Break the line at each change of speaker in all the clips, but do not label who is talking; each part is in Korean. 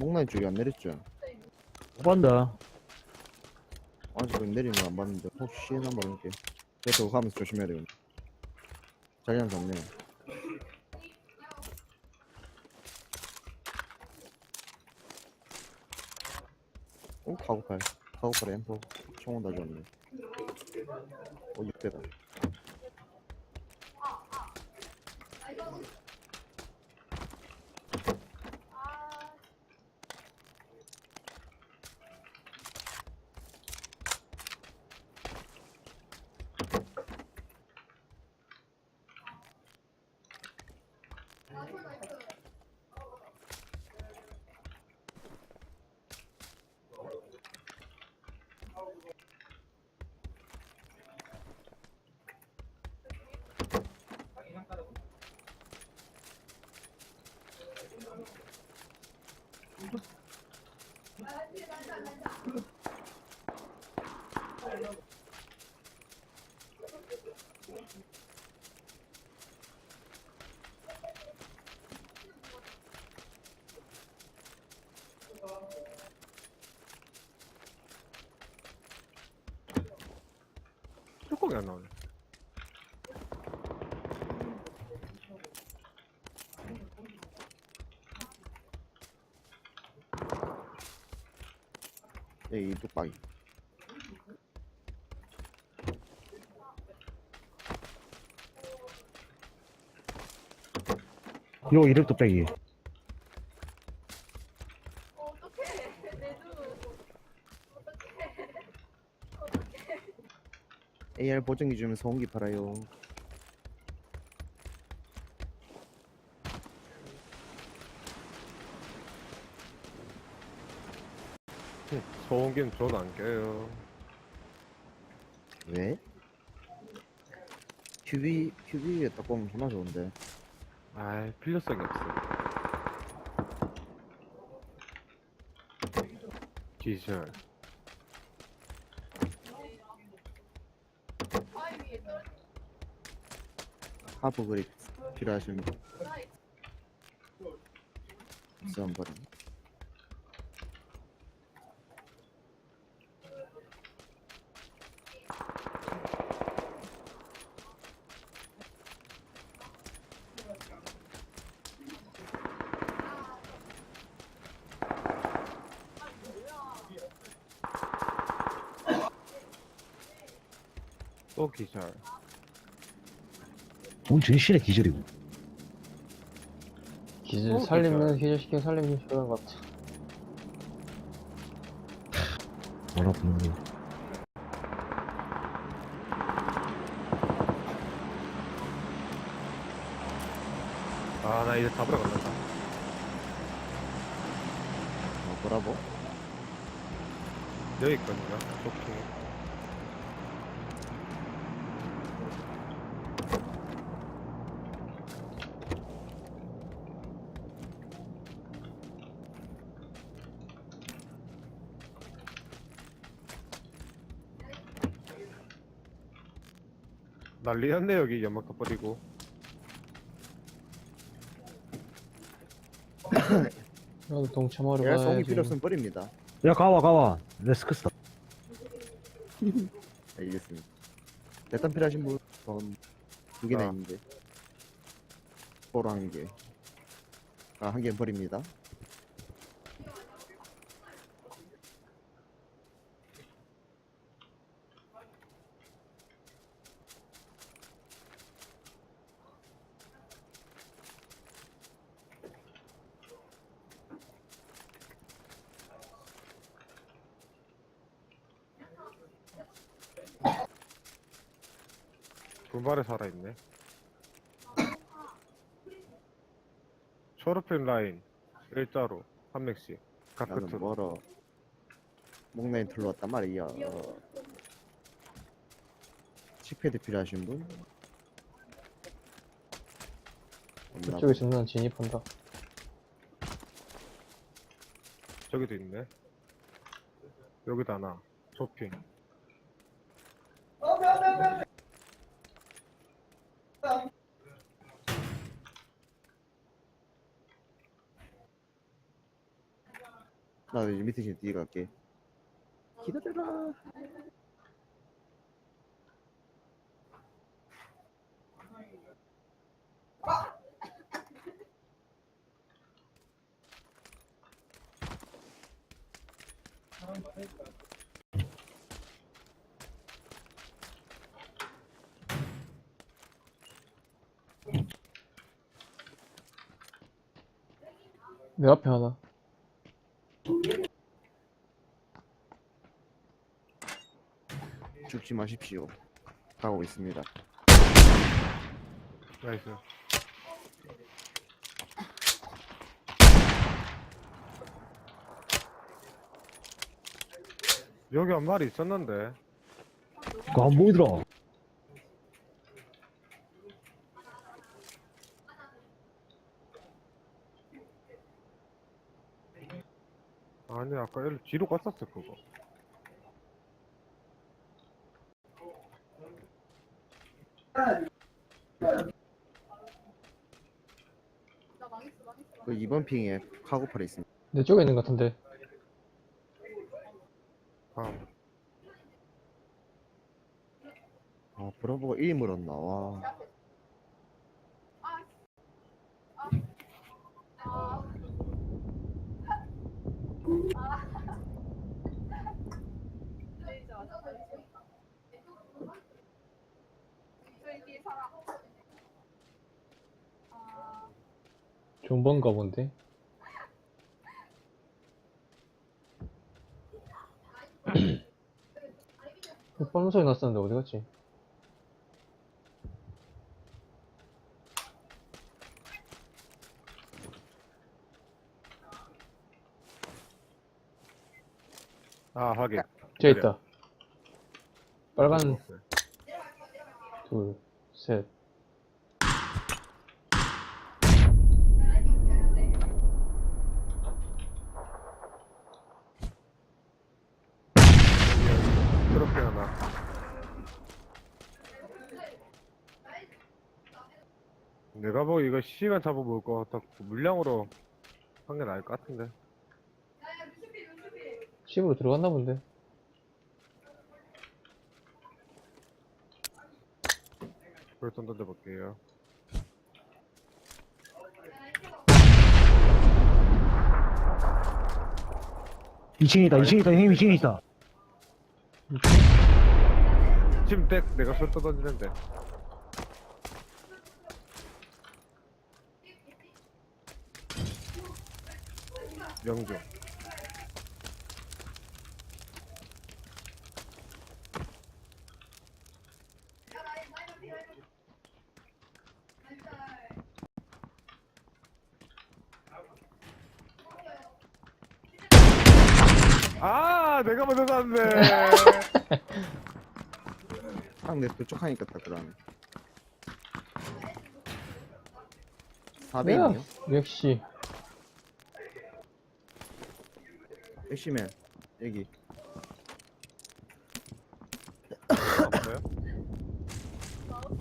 목라인 쪽이 안 내렸죠?
못 봤다.
아직 내리는 거 안 봤는데 혹시 한번 볼게. 그래서 가면서 조심해야 되겠네. 자리한 잡네. 오 가고팔. 가고팔 엠포. 총은 다 줬네. 오 6대다
뚜껑이 안 나오네.
여기 뚝박이
요 이름 뚝배기.
AR 보정기 주면 소음기 팔아요
소음기는 저도 안 껴요.
왜? QB, QB에 딱 보면 존나 좋은데
아이, 필요성이 없어. 기절.
하프 그립 필요하시면 썬버리
또 기절.
오늘 전신의 기절이고.
기절
어,
살리면 기절시키고 살리면 좋은 것 같아.
뭐라 부는 거.
아, 나 이제 잡으러 간다.
어, 브라보
여기 있거든요. 쇼핑. 난리 났네 여기 연막 덮어리고
나도 동참하러
소음기
가야지.
필요 없으면 버립니다
야, 가와, 가와. 레스크스다.
알겠습니다 대탄 필요하신 분? 전 두 개나
아.
있는데 포로 한 개 아, 한 개 버립니다
분발에 살아있네. 초록핀 라인 일자로 한 명씩 각
나는
끝으로
멀어. 목라인 들러왔단 말이야. 어. 칙패드 필요하신 분? 없나
그쪽에 전난 진입한다.
저기도 있네. 여기도 하나. 쇼핑
나도 이제 밑에 뒤에 갈게. 기다려라.
내 앞에 하나.
죽지 마십시오. 가고 있습니다.
나이스. 여기 한 마리 있었는데.
그거 안 보이더라.
아까 일로 뒤로 갔었어, 그거.
그 2번 핑에 카고팔이 있습니다.
내 쪽에 있는 것 같은데.
아,
아, 브라보가 1 물었나, 와.
존버인가 본데. 뻔 소리 났었는데 어디 갔지?
아, 확인.
저기 있다. 빨간 둘, 셋.
그렇게 하나. 내가 보기 이거 시간 잡아볼 거 같아. 물량으로 한 게 나을 것 같은데.
집으로 들어갔나 본데.
불좀 던져볼게요.
이층에 있다, 2층에 있다, 형님 2층에 있다.
지금 댁 내가 불 떠 던지는데. 명중. 아, 내가 먼저 샀네.
상대 그쪽 하니까 딱 그다음에. 400이요?
역시.
액시맨 여기
없어요?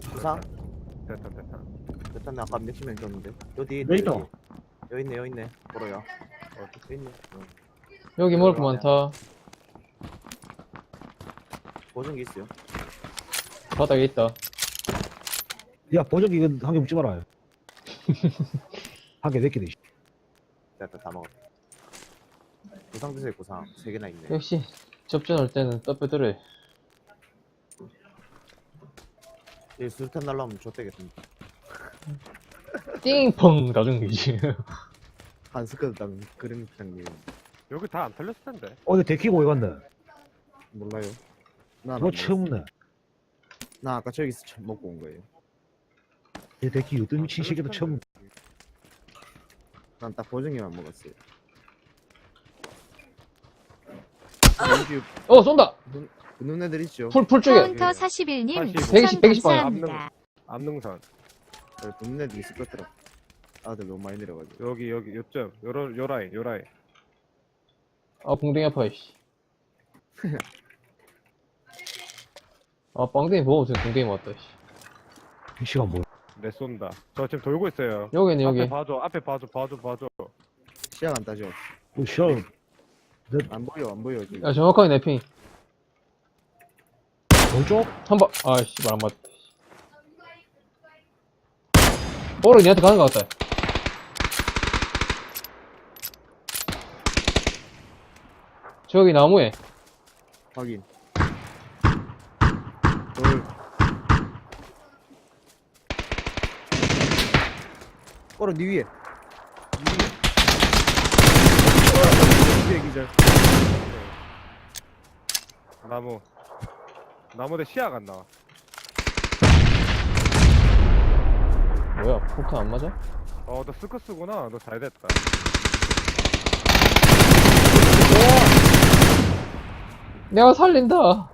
부상?
됐다, 됐다.
일단 아까 맥시맨 줬는데 여기
여기 있다.
여기 있네 여기 있네 보러요 어디 있네 어.
여기 먹을 거 많다.
보정기 있어요
바닥에 있다.
야, 보정기 이거 한개 묻지 말아요. 한 개. 씨.
됐다 다 먹었다 구상 드세요 구상 3개나 있네
역시 접전할 때는 떠빼들어.
이 수류탄 날라오면 좆되겠습니다
띵펑 나중에 이지.
한 스쿼드당 그림 장님
여기 다안 털렸을 텐데.
어, 이거 데키고 왜 갔네?
몰라요
나너 처음 네
나 아까 저기서 처음 먹고 온 거예요
얘 데키 어떤 미친 새끼도 처음.
난 딱 보정기만 먹었어요 여기
어 쏜다.
붙는 애들 있죠
풀 풀 쪽에.
카운터 41님
45.
추천
120, 120 방향.
감사합니다.
여기 붙는 애들 있을 것 같더라 아들 너무 많이 내려가지고
여기 여기 요점 요런 요 라인 요 라인.
아 붕댕이 아파 이씨. 아 빵댕이 보고 무슨 붕댕이 왔다 씨.
이 시간 뭐야?
내 쏜다. 저 지금 돌고 있어요.
여기는 여기.
앞에 봐줘. 앞에 봐줘. 봐줘. 봐줘.
시야가 안 따져
어, 시
간안 보여 안 보여 지금
야, 정확하게 내 핑.
오른쪽?
한 번, 아, 씨발, 안 맞다. 볼은 니한테 가는 것 같다. 저기 나무에.
확인 돌 오른 니 위에 니 위에 기절
나무. 나무대 시야가 안 나와.
뭐야, 폭탄 안 맞아?
어, 너 스커스구나. 너 잘 됐다.
내가 살린다.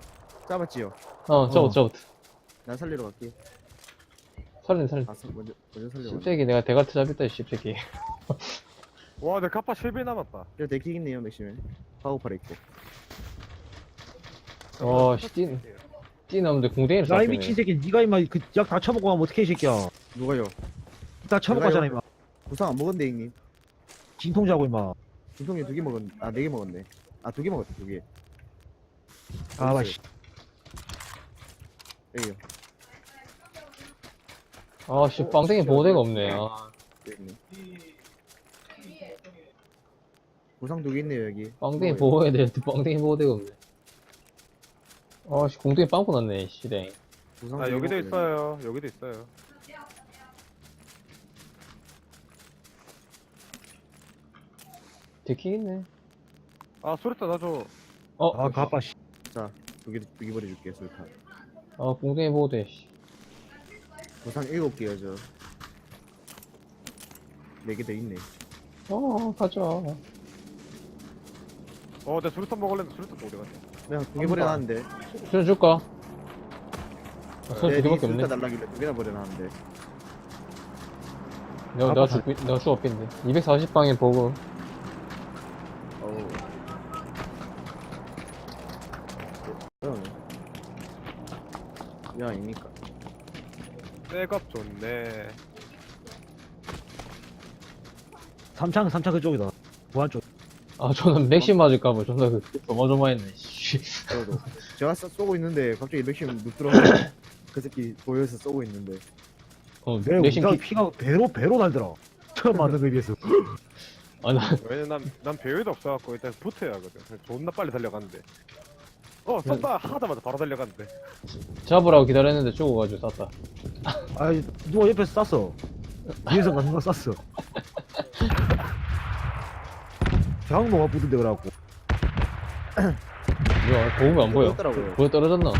잡았지요
어, 저거,
어.
저거.
난 살리러 갈게
살린, 살린.
아 서- 먼저 먼저 살려
씹새끼, 내가 대가트 잡혔다, 이 씹새끼.
와, 내 카파 7배 남았다.
저 데킥 있네요 맥심에 파워팔 있고.
어, 씨, 찐, 찐놈들 궁뎅이를
나이
쐈네.
미친 새끼 니가 임마 그약 다 처먹고 가면 어떡해 이 새끼야.
누가요?
다 처먹고
내가요?
가잖아 임마.
부상 안 먹었네 형님?
진통 자고 임마.
중통이 두개 먹었 아네 개 먹었네. 아 두 개 먹었다 두개.
아씨.
여기요.
아, 씨, 빵댕이 보호대가 없네. 아,
여기 있네 개 있네요 여기
빵댕이. 보호해야 되는데, 빵댕이 보호대가 없네. 아, 씨, 공댕이 빵꾸 났네, 씨댕.
부상
아, 여기도. 있어요. 여기도 있어요.
데킥 있네.
아, 소리타 나줘.
어,
아 가빠 씨
두개 두개 버려줄게 술탄
아, 공댕이 보호대, 씨.
부상 일곱 개요 저. 네개더 있네.
어, 가자.
어, 내 수류탄 먹을랬는데 수류탄 어디 갔지?
내가 두 개 버려놨는데.
술 줄까? 아, 손두
네,
개밖에 없네.
술탄 달라길래 두 개나 버려놨는데.
내가, 내가 죽, 내가 죽 없겠는데. 240방에 보고.
어우. 그러네. 야, 아닙니까?
백업 좋네.
삼창 삼창 그쪽이다 보안 쪽
아, 저는 맥심 맞을까봐 존나 그, 조마조마했네, 씨.
저도. 제가 쏘- 쏘고 있는데 갑자기 맥심 눕 들어가서 그 새끼 보여서 쏘고 있는데.
어,
내
맥심
우리가
피,
피가 배로 배로 날더라 처음 맞는 거에 비해서
아, 나,
왜냐면 난, 난 배율도 없어갖고 일단 붙어야 하거든. 그래서 존나 빨리 달려갔는데. 어, 쏜다! 하자마자 바로 달려갔는데.
잡으라고 기다렸는데 죽어가지고 쐈다.
아 누가 옆에서 쐈어 뒤에서 가는 거 쐈어 장로가 붙은데 그래갖고
뭐야, 보험이 안 보여.
떨어졌더라고요.
보여 떨어졌나?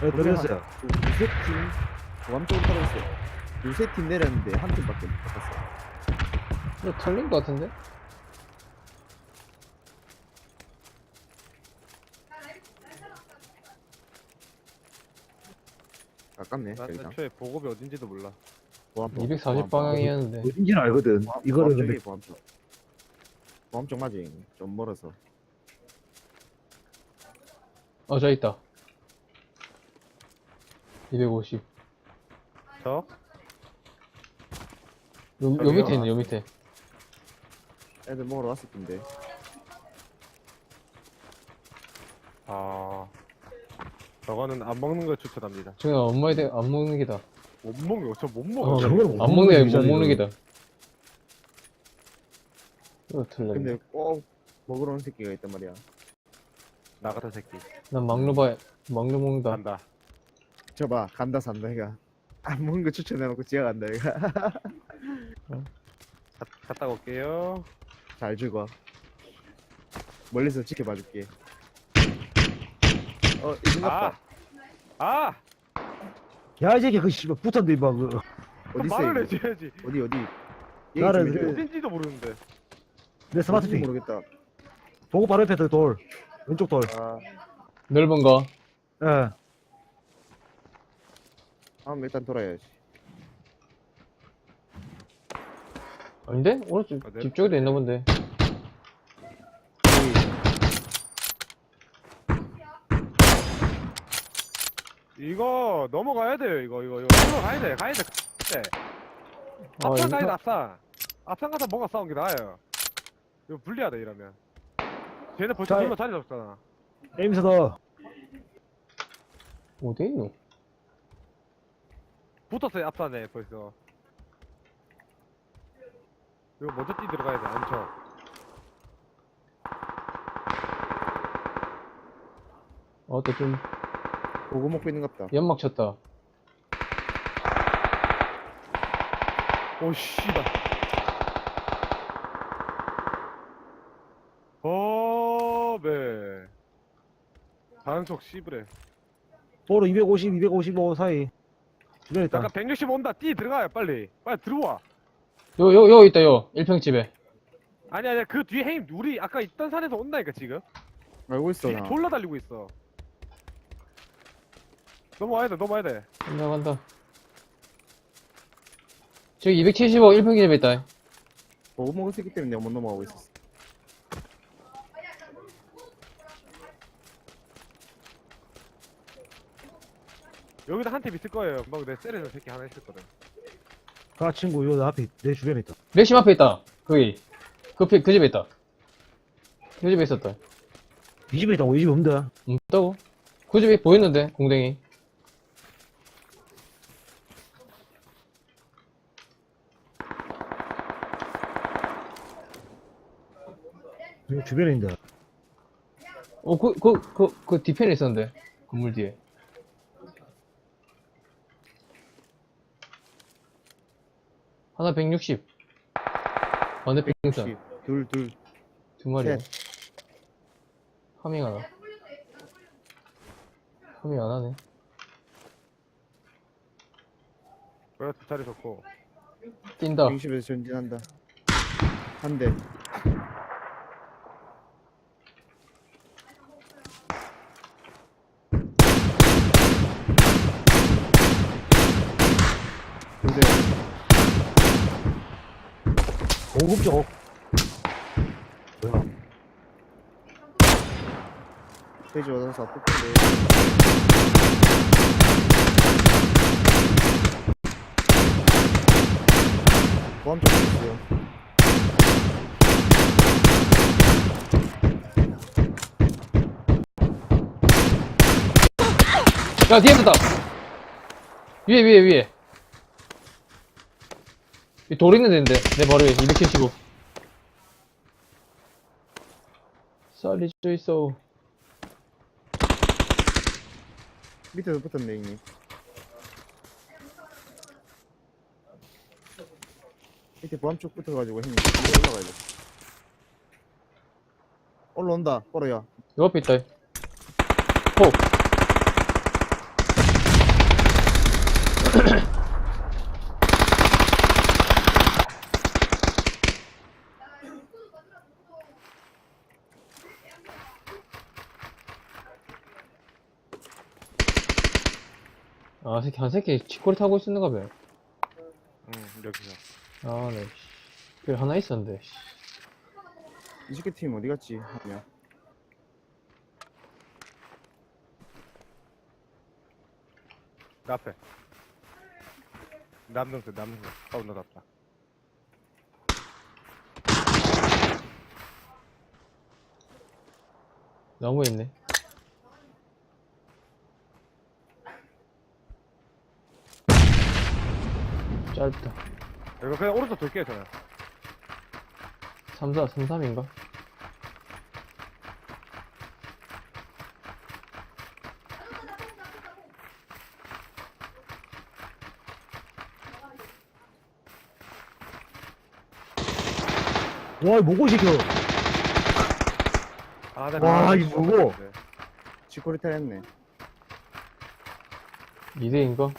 네, 떨어졌어요
두세 팀, 보암쪽으로 떨어졌어요. 두세 팀 내렸는데 한 팀밖에 못 갔어요.
근데 털린 것 같은데?
아깝네.
난
여기다.
애초에 보급이 어딘지도 몰라.
보암쪽.
240 방향이었는데.
어딘지는 알거든 이거를 근데
보암쪽. 보암쪽 맞지? 좀 멀어서.
어, 저 있다. 250.
저?
요, 요
저기요?
밑에 있네, 요 밑에.
애들 먹으러 왔을 텐데.
아. 저거는 안 먹는 걸 추천합니다.
저기 엄마에 대해 안 먹는 게다.
못 먹어. 저못
어,
먹어.
저걸 못
안
먹는
먹는 게못
거잖아,
먹는. 게다. 이거 틀려.
근데 꼭 먹으러 온 새끼가 있단 말이야.
나 같은 새끼.
난 막루 봐, 막루 먹는다.
간다.
저봐 간다 산다 얘가. 안 먹는 거 추천해놓고 지가 간다 얘가.
가, 갔다 올게요.
잘 죽어. 멀리서 지켜봐줄게. 어 이긴갑다.
아! 아!
야 이 새끼 그 씨발 붙었는데 임마 그
어디 있어?
말을
이거?
해줘야지.
어디 어디? 얘기
나를
좀 해줘.
그-
어딘지도 모르는데.
내 스마트
어딘지
핑
모르겠다.
보고 바로 옆에 그 돌 왼쪽 돌
아,
넓은 거.
예.
다음 일단 돌아야지.
아닌데? 오른쪽
아, 네.
집 쪽에도 있나 본데.
이거 넘어가야 돼요. 이거 이거 이거 넘어가야 돼. 가야 돼. 가야 돼.
아,
앞산 가야 돼.
이거-
앞산. 앞산 가서 뭐가 싸운 게 나아요. 이거 불리하다 이러면. 쟤네 벌써
자,
둘러 자리 잡잖아.
에임사다.
어디 있노?
붙었어요 앞산에 벌써. 이거 먼저 뛰 들어가야 돼. 엄청.
어때 좀
보고 먹고 있는 것 같다.
연막 쳤다.
오 씨발. 어베. 단속 씨브레.
보로 250, 255 사이. 주변에 있다.
잠깐 160 온다. 뛰 들어가요 빨리. 빨리 들어와.
요, 요, 요 있다, 요. 1평집에.
아니 아니 그 뒤에 헤임 우리 아까 있던 산에서 온다니까 지금.
알고 있어
뒤에
나.
졸라 달리고 있어. 넘어와야 돼 넘어와야 돼.
간다, 간다. 저기 275 1평집에 있다.
보고 먹을 수 있기 때문에 내가 못 넘어가고 있었어.
여기도 한팀 있을 거예요. 막내 세레는 새끼 하나 있었거든.
가 친구 요 앞에 내 주변에 있다.
맥심 앞에 있다. 거기. 그, 피- 그 집에 있다. 그 집에 있었다.
이 집에 있다고 이 집에 없는데.
없다고? 그 집에 보였는데, 공댕이.
이 주변에 있는데.
어, 그, 그, 그, 그 뒤편에 있었는데. 건물 뒤에. 하나 160. 반대 빙산.
둘, 둘.
두 마리야.
셋.
하밍 하나. 하밍 안 하네.
그래 두 자리 좋고.
뛴다.
160에서 전진한다. 한 대. 두 대.
공급적. 뭐야?
페이지 얻어서 아프던데. 보암 쪽 있어요.
야, 뒤에 있다! 위에, 위에, 위에. 이 돌 있는 데인데, 내 바로 위에, 275. 쌀이 쪄 있어.
밑에도 붙었네, 형님. 밑에 보암 쪽 붙어가지고 형님 위로 올라가야 돼. 올라온다, 뽀로야.
요 앞에 있다. 폭. 아, 새끼, 한 새끼 치코리 타고 있었는가 봐.
응 여기서.
아, 네. 씨. 그 하나 있었는데. 씨.
이식계 팀 어디 갔지? 하냐.
내 앞에. 남동생 남동생. 어우 나답다.
나무에 있네. 짧다.
이거 그냥 오른쪽 돌게요 저는.
34, 33인가?
와, 뭐고 시켜.
아, 나
와,
그거
이거 뭐고?
있었는데.
치코리타 했네.
2대인가?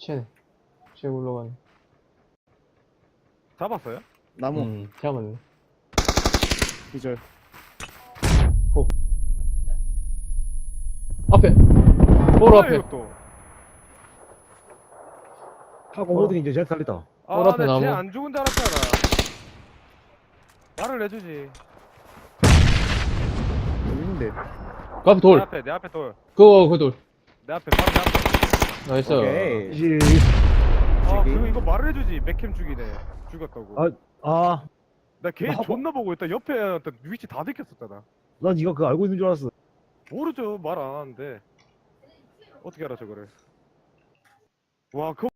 시체네. 시체 올라가네.
잡았어요?
나무,
음, 잡았네.
기절.
앞에! 볼
뭐야,
앞에!
이것도.
하고 모든 게 이제 잘 살렸다.
아,
볼 앞에
나쟤
나무.
안 죽은 줄 알았잖아. 말을 해주지.
있는데?
그 앞에 돌!
내 앞에, 내 앞에 돌.
그거, 그 돌.
내 앞에, 바로 내 앞에.
나이스.
오케이.
이제
아. 그거 이거 말을 해주지. 맥캠 죽이네. 죽였다고.
아, 아,
나걔
나 하고-
존나 보고 있다. 옆에 어떤 위치 다 들켰었잖아
난 니가 그거 알고 있는 줄 알았어.
모르죠. 말 안 하는데. 어떻게 알아 저거를? 와 그